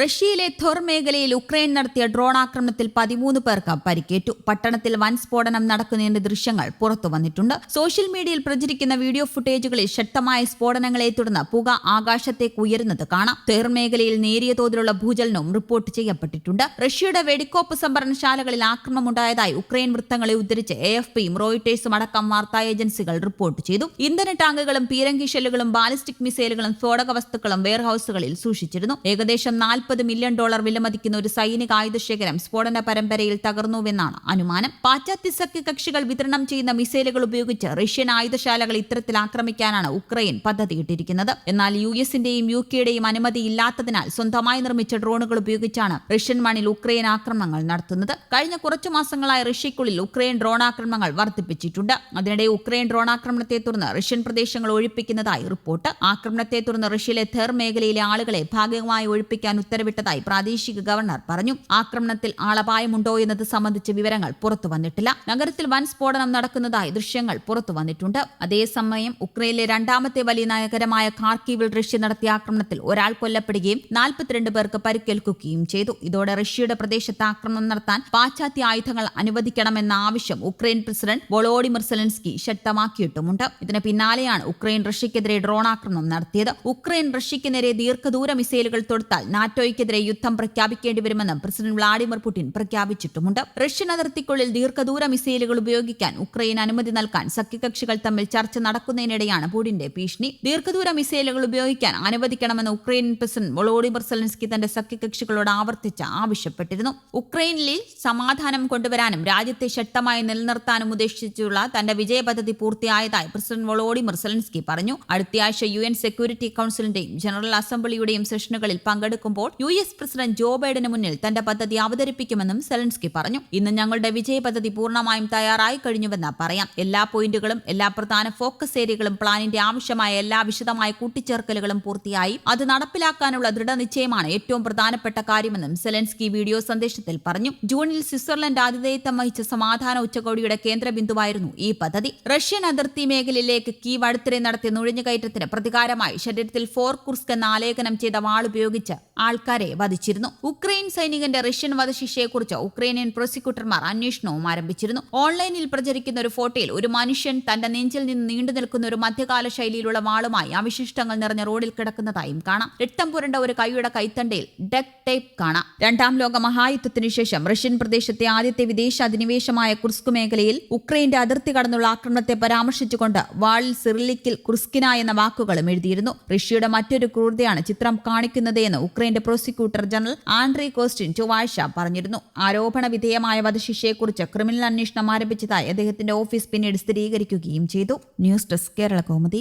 റഷ്യയിലെ ധോർ മേഖലയിൽ ഉക്രൈൻ നടത്തിയ ഡ്രോൺ ആക്രമണത്തിൽ പതിമൂന്ന് പേർക്ക് പരിക്കേറ്റു. പട്ടണത്തിൽ വൻ സ്ഫോടനം നടക്കുന്നതിന്റെ ദൃശ്യങ്ങൾ പുറത്തു വന്നിട്ടുണ്ട്. സോഷ്യൽ മീഡിയയിൽ പ്രചരിക്കുന്ന വീഡിയോ ഫുട്ടേജുകളിൽ ശക്തമായ സ്ഫോടനങ്ങളെ തുടർന്ന് പുക ആകാശത്തേക്ക് ഉയരുന്നത് കാണാം. തേർ മേഖലയിൽ നേരിയ തോതിലുള്ള ഭൂചലനവും റിപ്പോർട്ട് ചെയ്യപ്പെട്ടിട്ടുണ്ട്. റഷ്യയുടെ വെടിക്കോപ്പ് സംഭരണശാലകളിൽ ആക്രമമുണ്ടായതായി ഉക്രൈൻ വൃത്തങ്ങളെ ഉദ്ധരിച്ച് എ എഫ് പിയും റോയിട്ടേഴ്സും അടക്കം വാർത്താ ഏജൻസികൾ റിപ്പോർട്ട് ചെയ്തു. ഇന്ധന ടാങ്കുകളും പീരങ്കി ഷെല്ലുകളും ബാലിസ്റ്റിക് മിസൈലുകളും സ്ഫോടക വസ്തുക്കളും വെയർഹൌസുകളിൽ സൂക്ഷിച്ചിരുന്നു. ഏകദേശം നാൽപ്പത് മില്യൺ ഡോളർ വിലമതിക്കുന്ന ഒരു സൈനിക ആയുധശേഖരം സ്ഫോടന പരമ്പരയിൽ തകർന്നുവെന്നാണ് അനുമാനം. പാശ്ചാത്യ സഖ്യകക്ഷികൾ വിതരണം ചെയ്യുന്ന മിസൈലുകൾ ഉപയോഗിച്ച് റഷ്യൻ ആയുധശാലകൾ ഇത്തരത്തിൽ ആക്രമിക്കാനാണ് ഉക്രൈൻ പദ്ധതിയിട്ടിരിക്കുന്നത്. എന്നാൽ യു എസിന്റെയും യു കെയുടെയും അനുമതി ഇല്ലാത്തതിനാൽ സ്വന്തമായി നിർമ്മിച്ച ഡ്രോണുകൾ ഉപയോഗിച്ചാണ് റഷ്യൻ മണ്ണിൽ ഉക്രൈൻ ആക്രമണങ്ങൾ നടത്തുന്നത്. കഴിഞ്ഞ കുറച്ചു മാസങ്ങളായി റഷ്യക്കുള്ളിൽ ഉക്രൈൻ ഡ്രോൺ ആക്രമണങ്ങൾ വർദ്ധിപ്പിച്ചിട്ടുണ്ട്. അതിനിടെ ഉക്രൈൻ ഡ്രോൺ ആക്രമണത്തെ തുടർന്ന് റഷ്യൻ പ്രദേശങ്ങൾ ഒഴിപ്പിക്കുന്നതായി റിപ്പോർട്ട്. ആക്രമണത്തെ തുടർന്ന് റഷ്യയിലെ ഥെർ മേഖലയിലെ ആളുകളെ ഭാഗികമായി ഒഴിപ്പിക്കാൻ ഉത്തരവിട്ടതായി പ്രാദേശിക ഗവർണർ പറഞ്ഞു. ആക്രമണത്തിൽ ആളപായമുണ്ടോ എന്നത് സംബന്ധിച്ച വിവരങ്ങൾ പുറത്തു വന്നിട്ടില്ല. നഗരത്തിൽ വൻ സ്ഫോടനം നടക്കുന്നതായി ദൃശ്യങ്ങൾ പുറത്തു വന്നിട്ടുണ്ട്. അതേസമയം ഉക്രൈനിലെ രണ്ടാമത്തെ വലിയ നഗരമായ ഖാർക്കീവിൽ റഷ്യ നടത്തിയ ആക്രമണത്തിൽ ഒരാൾ കൊല്ലപ്പെടുകയും നാൽപ്പത്തിരണ്ട് പേർക്ക് പരിക്കേൽക്കുകയും ചെയ്തു. ഇതോടെ റഷ്യയുടെ പ്രദേശത്ത് ആക്രമണം നടത്താൻ പാശ്ചാത്യ ആയുധങ്ങൾ അനുവദിക്കണമെന്ന ആവശ്യം ഉക്രൈൻ പ്രസിഡന്റ് വൊളോഡിമിർ സെലൻസ്കി ശക്തമാക്കിയിട്ടുമുണ്ട്. ഇതിന് പിന്നാലെയാണ് ഉക്രൈൻ റഷ്യക്കെതിരെ ഡ്രോൺ ആക്രമണം നടത്തിയത്. ഉക്രൈൻ റഷ്യക്ക് നേരെ ദീർഘദൂര മിസൈലുകൾ തൊടുത്താൽ നാറ്റോയ്ക്കെതിരെ യുദ്ധം പ്രഖ്യാപിക്കേണ്ടി വരുമെന്ന് പ്രസിഡന്റ് വ്ളാഡിമിർ പുടിൻ പ്രഖ്യാപിച്ചിട്ടുമുണ്ട്. റഷ്യൻ അതിർത്തിക്കുള്ളിൽ ദീർഘദൂര മിസൈലുകൾ ഉപയോഗിക്കാൻ ഉക്രൈൻ അനുമതി നൽകാൻ സഖ്യകക്ഷികൾ തമ്മിൽ ചർച്ച നടക്കുന്നതിനിടെയാണ് പുടിന്റെ ഭീഷണി. ദീർഘദൂര മിസൈലുകൾ ഉപയോഗിക്കാൻ അനുവദിക്കണമെന്ന് ഉക്രൈൻ പ്രസിഡന്റ് വളോഡിമിർ സെലൻസ്കി തന്റെ സഖ്യകക്ഷികളോട് ആവർത്തിച്ച് ആവശ്യപ്പെട്ടിരുന്നു. ഉക്രൈനിൽ സമാധാനം കൊണ്ടുവരാനും രാജ്യത്തെ ശക്തമായി നിലനിർത്താനും ഉദ്ദേശിച്ചുള്ള തന്റെ വിജയ പദ്ധതി പൂർത്തിയായതായി പ്രസിഡന്റ് വളോഡിമിർ സെലൻസ്കി പറഞ്ഞു. അടുത്തയാഴ്ച യു എൻ സെക്യൂരിറ്റി കൌൺസിലിന്റെയും ജനറൽ അസംബ്ലിയുടെയും സെഷനുകളിൽ പങ്കെടുക്കുമ്പോൾ യു എസ് പ്രസിഡന്റ് ജോ ബൈഡന് മുന്നിൽ തന്റെ പദ്ധതി അവതരിപ്പിക്കുമെന്നും സെലൻസ്കി പറഞ്ഞു. ഇന്ന് ഞങ്ങളുടെ വിജയ പദ്ധതി പൂർണമായും തയ്യാറായി കഴിഞ്ഞുവെന്ന് പറയാം. എല്ലാ പോയിന്റുകളും എല്ലാ പ്രധാന ഫോക്കസ് ഏരിയകളും പ്ലാനിന്റെ ആവശ്യമായ എല്ലാ വിശദമായ കൂട്ടിച്ചേർക്കലുകളും പൂർത്തിയായി. അത് നടപ്പിലാക്കാനുള്ള ദൃഢനിശ്ചയമാണ് ഏറ്റവും പ്രധാനപ്പെട്ട കാര്യമെന്നും സെലൻസ്കി വീഡിയോ സന്ദേശത്തിൽ പറഞ്ഞു. ജൂണിൽ സ്വിറ്റ്സർലൻഡ് ആതിഥേയത്വം വഹിച്ച സമാധാന ഉച്ചകോടിയുടെ കേന്ദ്ര ബിന്ദുവായിരുന്നു ഈ പദ്ധതി. റഷ്യൻ അതിർത്തി മേഖലയിലേക്ക് കീവ് അടുത്തിടെ നടത്തിയ നുഴഞ്ഞുകയറ്റത്തിന് പ്രതികാരമായി ശരീരത്തിൽ ഫോർ കുർസ്ക് എന്ന ആലേഖനം ചെയ്ത വാൾ ഉപയോഗിച്ച് ആൾക്കാരെ വധിച്ചിരുന്നു. ഉക്രൈൻ സൈനികന്റെ റഷ്യൻ വധശിക്ഷയെക്കുറിച്ച് ഉക്രൈനിയൻ പ്രോസിക്യൂട്ടർമാർ അന്വേഷണവും ആരംഭിച്ചിരുന്നു. ഓൺലൈനിൽ പ്രചരിക്കുന്ന ഒരു ഫോട്ടോയിൽ ഒരു മനുഷ്യൻ തന്റെ നെഞ്ചിൽ നിന്ന് നീണ്ടു നിൽക്കുന്ന ഒരു മധ്യകാല ശൈലിയിലുള്ള വാളുമായി അവശിഷ്ടങ്ങൾ നിറഞ്ഞ റോഡിൽ കിടക്കുന്നതായും കാണാം. രക്തം പുരണ്ട ഒരു കൈയുടെ കൈത്തണ്ടയിൽ ഡെക് ടേപ്പ് കാണാം. രണ്ടാം ലോക മഹായുദ്ധത്തിനു ശേഷം റഷ്യൻ പ്രദേശത്തെ ആദ്യത്തെ വിദേശ അധിനിവേശമായ കുർസ്ക് മേഖലയിൽ ഉക്രൈന്റെ അതിർത്തി കടന്നുള്ള ആക്രമണത്തെ പരാമർശിച്ചുകൊണ്ട് വാളിൽ സിറിലിക്കിൽ കുർസ്കിന എന്ന വാക്കുകളും എഴുതിയിരുന്നു. റഷ്യയുടെ മറ്റൊരു ക്രൂരതയാണ് ചിത്രം കാണിക്കുന്നത് എന്ന് ഉക്രൈന്റെ പ്രോസിക്യൂട്ടർ ജനറൽ ആൻഡ്രി കോസ്റ്റിൻ ചൊവ്വാഴ്ച പറഞ്ഞിരുന്നു. ആരോപണ വിധേയമായ വധശിക്ഷയെക്കുറിച്ച് ക്രിമിനൽ അന്വേഷണം ആരംഭിച്ചതായി അദ്ദേഹത്തിന്റെ ഓഫീസ് പിന്നീട് സ്ഥിരീകരിക്കുകയും ചെയ്തു. News desk Kerala കോമതി